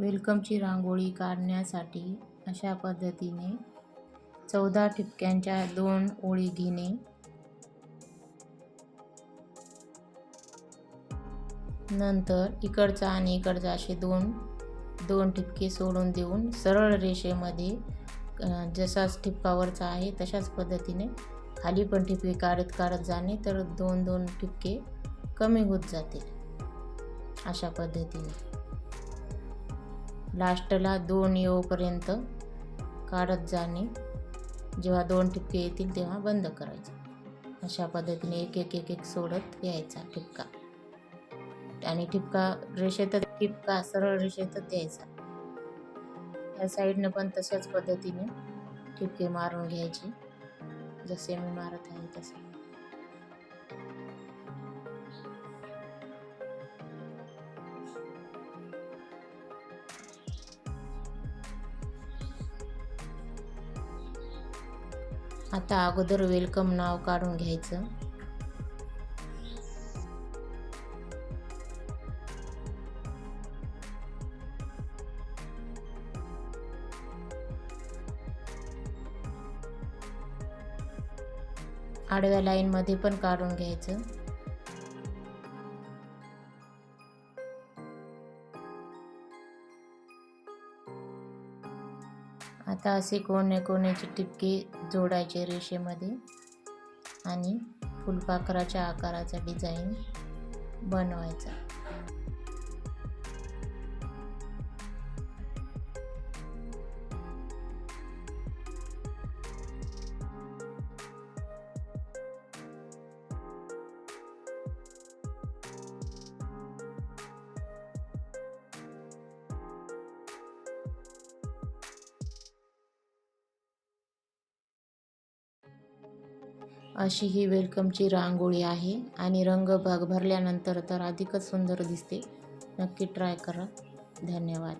वेलकमची रांगोळी काढण्यासाठी अशा पद्धतीने चौदा ठिपक्यांच्या दोन ओळी घेणे. नंतर इकडचा आणि इकडचा असे दोन दोन ठिपके सोडून देऊन सरळ रेषेमध्ये जसाच ठिपकावरचा आहे तशाच पद्धतीने खाली पण ठिपके काढत काढत जाणे तर दोन दोन ठिपके कमी होत जातील. अशा पद्धतीने. लास्टला दोन येऊपर्यंत काढत जाणे. जेव्हा दोन ठिपके येतील तेव्हा बंद करायचं. अशा पद्धतीने एक एक एक एक सोडत यायचा ठिपका. आणि ठिपका रेषेतच ठिपका सरळ रेषेतच द्यायचा या साईडनं पण तशाच पद्धतीने ठिपके मारून घ्यायचे. जसे मी मारत आहे तसे. आता अगोदर वेलकम नाव काढून घ्यायचं. आडव्या लाईनमध्ये पण काढून घ्यायचं. आता असे कोणे कोण्याची टिपके जोडायचे रेषेमध्ये आणि फुलपाखराच्या आकाराचा डिझाईन बनवायचा. अशी ही वेलकमची रांगोळी आहे आणि रंग भाग भरल्यानंतर तर अधिकच सुंदर दिसते. नक्की ट्राय करा. धन्यवाद.